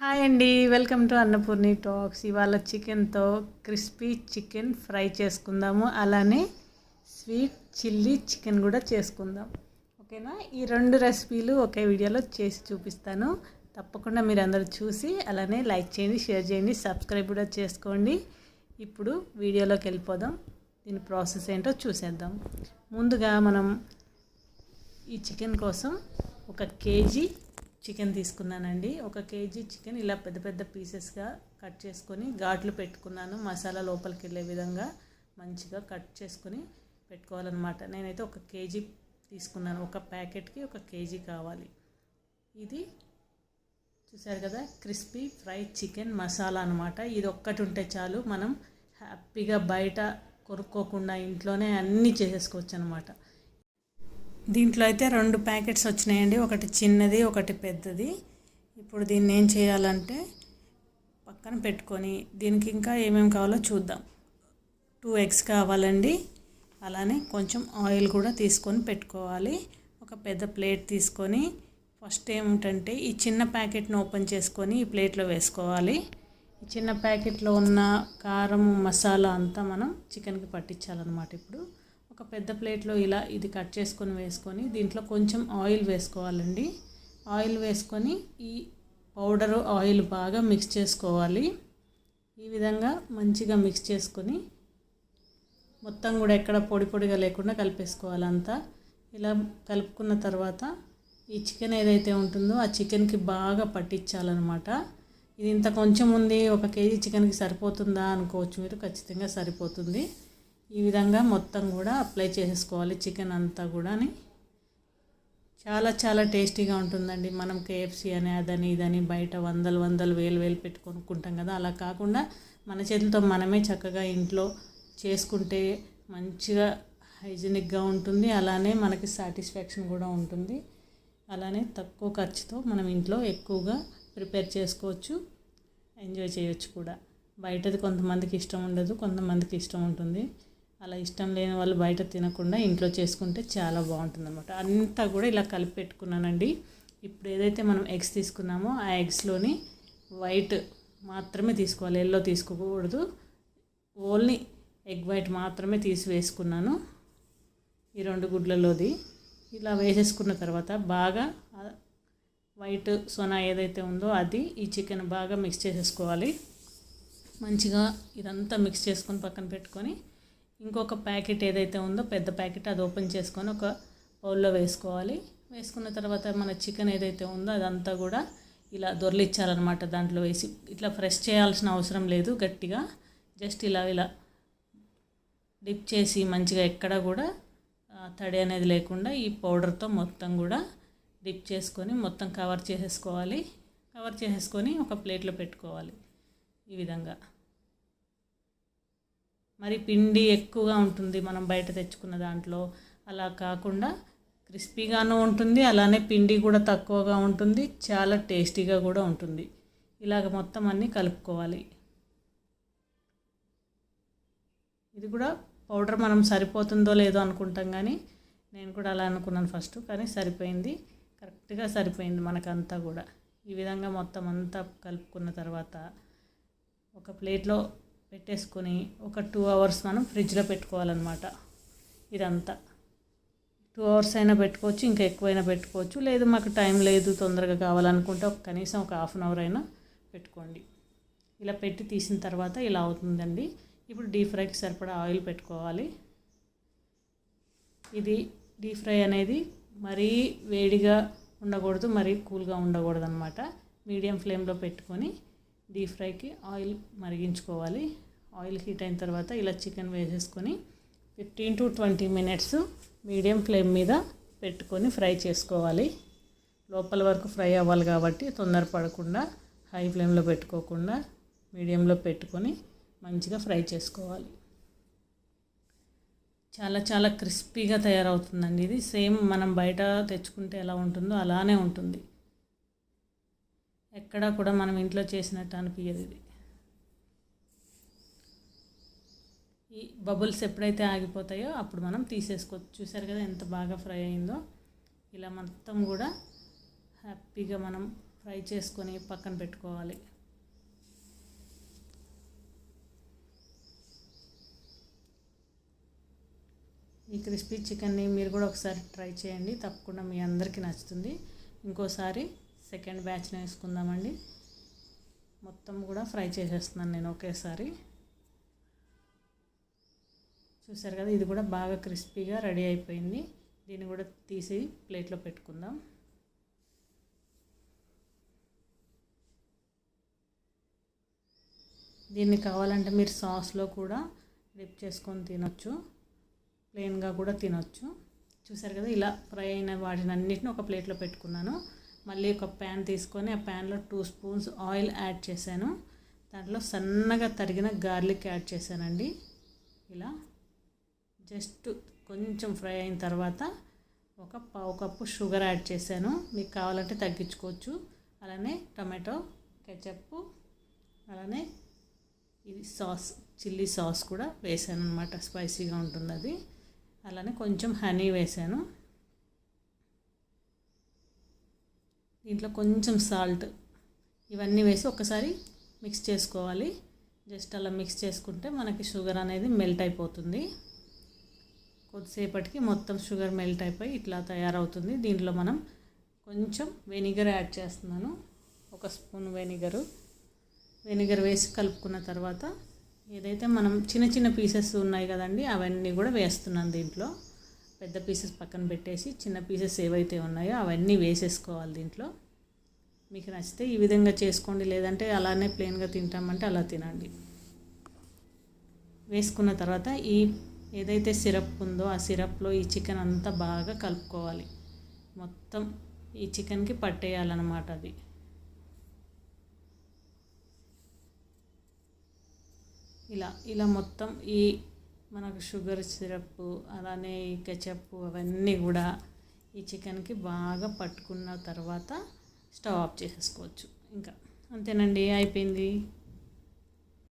Hi అండి welcome to Annapurni talks. ఇవాళ చికెన్తో క్రిస్పీ చికెన్ ఫ్రై చేసుకుందాము. అలానే స్వీట్ చిల్లీ చికెన్ కూడా చేసుకుందాం. ఓకేనా? ఈ రెండు రెసిపీలు ఒకే వీడియోలో చేసి చూపిస్తాను. తప్పకుండా మీరు అందరూ చూసి అలానే లైక్ చేయండి షేర్ చేయండి సబ్స్క్రైబ్ కూడా చేసుకోండి. ఇప్పుడు వీడియోలోకి వెళ్ళిపోదాం. దీని ప్రాసెస్ ఏంటో చూసేద్దాం. ముందుగా మనం ఈ చికెన్ కోసం ఒక కేజీ చికెన్ తీసుకున్నానండి. ఒక కేజీ చికెన్ ఇలా పెద్ద పెద్ద పీసెస్గా కట్ చేసుకొని ఘాట్లు పెట్టుకున్నాను. మసాలా లోపలికి వెళ్ళే విధంగా మంచిగా కట్ చేసుకొని పెట్టుకోవాలన్నమాట. నేనైతే ఒక కేజీ తీసుకున్నాను. ఒక ప్యాకెట్కి ఒక కేజీ కావాలి. ఇది చూసారు కదా క్రిస్పీ ఫ్రై చికెన్ మసాలా అనమాట ఇది ఒక్కటి ఉంటే చాలు. మనం హ్యాపీగా బయట కొనుక్కోకుండా ఇంట్లోనే అన్నీ చేసేసుకోవచ్చు అనమాట దీంట్లో అయితే రెండు ప్యాకెట్స్ వచ్చినాయండి. ఒకటి చిన్నది ఒకటి పెద్దది. ఇప్పుడు దీన్ని ఏం చేయాలంటే పక్కన పెట్టుకొని దీనికి ఇంకా ఏమేమి కావాలో చూద్దాం. టూ ఎగ్స్ కావాలండి. అలానే కొంచెం ఆయిల్ కూడా తీసుకొని పెట్టుకోవాలి. ఒక పెద్ద ప్లేట్ తీసుకొని ఫస్ట్ ఏమిటంటే ఈ చిన్న ప్యాకెట్ను ఓపెన్ చేసుకొని ఈ ప్లేట్లో వేసుకోవాలి. ఈ చిన్న ప్యాకెట్లో ఉన్న కారం మసాలా అంతా మనం చికెన్కి పట్టించాలన్నమాట ఇప్పుడు. ఒక పెద్ద ప్లేట్లో ఇలా ఇది కట్ చేసుకొని వేసుకొని దీంట్లో కొంచెం ఆయిల్ వేసుకోవాలండి. ఆయిల్ వేసుకొని ఈ పౌడరు ఆయిల్ బాగా మిక్స్ చేసుకోవాలి. ఈ విధంగా మంచిగా మిక్స్ చేసుకొని మొత్తం కూడా ఎక్కడ పొడి పొడిగా లేకుండా కలిపేసుకోవాలంతా. ఇలా కలుపుకున్న తర్వాత ఈ చికెన్ ఏదైతే ఉంటుందో ఆ చికెన్కి బాగా పట్టించాలన్నమాట. ఇది ఇంత కొంచెం ఉంది ఒక కేజీ చికెన్కి సరిపోతుందా అనుకోవచ్చు మీరు ఖచ్చితంగా సరిపోతుంది. ఈ విధంగా మొత్తం కూడా అప్లై చేసేసుకోవాలి చికెన్ అంతా కూడా చాలా చాలా టేస్టీగా ఉంటుందండి. మనం కేఎఫ్సీ అని అదని ఇదని బయట వందలు వందలు వేలు వేలు పెట్టుకొనుకుంటాం కదా. అలా కాకుండా మన చేతులతో మనమే చక్కగా ఇంట్లో చేసుకుంటే మంచిగా హైజీనిక్గా ఉంటుంది. అలానే మనకి సాటిస్ఫాక్షన్ కూడా ఉంటుంది. అలానే తక్కువ ఖర్చుతో మనం ఇంట్లో ఎక్కువగా ప్రిపేర్ చేసుకోవచ్చు. ఎంజాయ్ చేయొచ్చు కూడా. బయటది కొంతమందికి ఇష్టం ఉండదు కొంతమందికి ఇష్టం ఉంటుంది. అలా ఇష్టం లేని వాళ్ళు బయట తినకుండా ఇంట్లో చేసుకుంటే చాలా బాగుంటుంది అనమాట అంతా కూడా ఇలా కలిపి పెట్టుకున్నానండి. ఇప్పుడు ఏదైతే మనం ఎగ్స్ తీసుకున్నామో ఆ ఎగ్స్లోని వైట్ మాత్రమే తీసుకోవాలి. ఎల్లో తీసుకోకూడదు. ఓన్లీ ఎగ్ వైట్ మాత్రమే తీసి వేసుకున్నాను. ఈ రెండు గుడ్లలోది. ఇలా వేసేసుకున్న తర్వాత బాగా వైట్ సోనా ఏదైతే ఉందో అది ఈ చికెన్ బాగా మిక్స్ చేసేసుకోవాలి. మంచిగా ఇదంతా మిక్స్ చేసుకొని పక్కన పెట్టుకొని ఇంకొక ప్యాకెట్ ఏదైతే ఉందో పెద్ద ప్యాకెట్ అది ఓపెన్ చేసుకొని ఒక బౌల్లో వేసుకోవాలి. వేసుకున్న తర్వాత మన చికెన్ ఏదైతే ఉందో అదంతా కూడా ఇలా దొరలిచ్చాలన్నమాట దాంట్లో వేసి. ఇట్లా ఫ్రెష్ చేయాల్సిన అవసరం లేదు గట్టిగా. జస్ట్ ఇలా ఇలా డిప్ చేసి మంచిగా ఎక్కడ కూడా తడి అనేది లేకుండా ఈ పౌడర్తో మొత్తం కూడా డిప్ చేసుకొని మొత్తం కవర్ చేసేసుకోవాలి. కవర్ చేసేసుకొని ఒక ప్లేట్లో పెట్టుకోవాలి ఈ విధంగా. మరి పిండి ఎక్కువగా ఉంటుంది మనం బయట తెచ్చుకున్న దాంట్లో. అలా కాకుండా క్రిస్పీగాను ఉంటుంది అలానే పిండి కూడా తక్కువగా ఉంటుంది చాలా టేస్టీగా కూడా ఉంటుంది. ఇలాగ మొత్తం అన్నీ కలుపుకోవాలి. ఇది కూడా పౌడర్ మనం సరిపోతుందో లేదో అనుకుంటాం కానీ నేను కూడా అలా అనుకున్నాను ఫస్ట్ కానీ సరిపోయింది. కరెక్ట్గా సరిపోయింది మనకంతా కూడా. ఈ విధంగా మొత్తం అంతా కలుపుకున్న తర్వాత ఒక ప్లేట్లో పెట్టేసుకొని ఒక టూ అవర్స్ మనం ఫ్రిడ్జ్లో పెట్టుకోవాలన్నమాట. ఇదంతా. టూ అవర్స్ అయినా పెట్టుకోవచ్చు ఇంకా ఎక్కువైనా పెట్టుకోవచ్చు. లేదు మాకు టైం లేదు తొందరగా కావాలనుకుంటే ఒక కనీసం ఒక హాఫ్ అన్ అవర్ అయినా పెట్టుకోండి. ఇలా పెట్టి తీసిన తర్వాత ఇలా అవుతుందండి. ఇప్పుడు డీప్ ఫ్రైకి సరిపడా ఆయిల్ పెట్టుకోవాలి. ఇది డీప్ ఫ్రై అనేది మరీ వేడిగా ఉండకూడదు మరీ కూల్గా ఉండకూడదు అనమాట మీడియం ఫ్లేమ్లో పెట్టుకొని డీప్ ఫ్రైకి ఆయిల్ మరిగించుకోవాలి. ఆయిల్ హీట్ అయిన తర్వాత ఇలా చికెన్ వేసేసుకొని fifteen to twenty minutes medium flame మీద పెట్టుకొని ఫ్రై చేసుకోవాలి. లోపల వరకు ఫ్రై అవ్వాలి కాబట్టి తొందరపడకుండా హై ఫ్లేమ్లో పెట్టుకోకుండా మీడియంలో పెట్టుకొని మంచిగా ఫ్రై చేసుకోవాలి. చాలా చాలా క్రిస్పీగా తయారవుతుందండి ఇది. సేమ్ మనం బయట తెచ్చుకుంటే ఎలా ఉంటుందో అలానే ఉంటుంది. ఎక్కడా కూడా మనం ఇంట్లో చేసినట్టు అనిపించదు ఇది. ఈ బబుల్స్ ఎప్పుడైతే ఆగిపోతాయో అప్పుడు మనం తీసేసుకోవచ్చు. చూసారు కదా ఎంత బాగా ఫ్రై అయిందో. ఇలా మొత్తం కూడా హ్యాపీగా మనం ఫ్రై చేసుకొని పక్కన పెట్టుకోవాలి. ఈ క్రిస్పీ చికెన్ని మీరు కూడా ఒకసారి ట్రై చేయండి. తప్పకుండా మీ అందరికీ నచ్చుతుంది. ఇంకోసారి సెకండ్ బ్యాచ్ని వేసుకుందామండి. మొత్తం కూడా ఫ్రై చేసేస్తున్నాను నేను ఒకేసారి. చూసారు కదా ఇది కూడా బాగా క్రిస్పీగా రెడీ అయిపోయింది. దీన్ని కూడా తీసి ప్లేట్లో పెట్టుకుందాం. దీన్ని కావాలంటే మీరు సాస్లో కూడా డిప్ చేసుకొని తినొచ్చు. ప్లెయిన్గా కూడా తినొచ్చు. చూసారు కదా ఇలా ఫ్రై అయిన వాటిని అన్నిటిని ఒక ప్లేట్లో పెట్టుకున్నాను. మళ్ళీ ఒక ప్యాన్ తీసుకొని ఆ ప్యాన్లో టూ స్పూన్స్ ఆయిల్ యాడ్ చేశాను. దాంట్లో సన్నగా తరిగిన గార్లిక్ యాడ్ చేశానండి. ఇలా. జస్ట్ కొంచెం ఫ్రై అయిన తర్వాత ఒక పావు కప్పు షుగర్ యాడ్ చేశాను. మీకు కావాలంటే తగ్గించుకోవచ్చు. అలానే టమాటో కెచప్ అలానే ఇది సాస్ చిల్లీ సాస్ కూడా వేసాను అనమాట స్పైసీగా ఉంటుంది అది. అలానే కొంచెం హనీ వేసాను. దీంట్లో కొంచెం సాల్ట్ ఇవన్నీ వేసి ఒకసారి మిక్స్ చేసుకోవాలి. జస్ట్ అలా మిక్స్ చేసుకుంటే మనకి షుగర్ అనేది మెల్ట్ అయిపోతుంది. కొద్దిసేపటికి మొత్తం షుగర్ మెల్ట్ అయిపోయి ఇట్లా తయారవుతుంది. దీంట్లో మనం కొంచెం వెనిగర్ యాడ్ చేస్తున్నాను. ఒక స్పూన్ వెనిగరు. వెనిగర్ వేసి కలుపుకున్న తర్వాత ఏదైతే మనం చిన్న చిన్న పీసెస్ ఉన్నాయి కదండి అవన్నీ కూడా వేస్తున్నాను దీంట్లో. పెద్ద పీసెస్ పక్కన పెట్టేసి చిన్న పీసెస్ ఏవైతే ఉన్నాయో అవన్నీ వేసేసుకోవాలి దీంట్లో. మీకు నచ్చితే ఈ విధంగా చేసుకోండి లేదంటే అలానే ప్లెయిన్గా తింటామంటే అలా తినండి. వేసుకున్న తర్వాత ఈ ఏదైతే సిరప్ ఉందో ఆ సిరప్లో ఈ చికెన్ అంతా బాగా కలుపుకోవాలి. మొత్తం ఈ చికెన్కి పట్టేయాలన్నమాట అది. ఇలా ఇలా మొత్తం ఈ మనకు షుగర్ సిరప్ అలానే ఈ కెచప్ అవన్నీ కూడా ఈ చికెన్కి బాగా పట్టుకున్న తర్వాత స్టవ్ ఆఫ్ చేసేసుకోవచ్చు. ఇంకా అంతేనండి అయిపోయింది.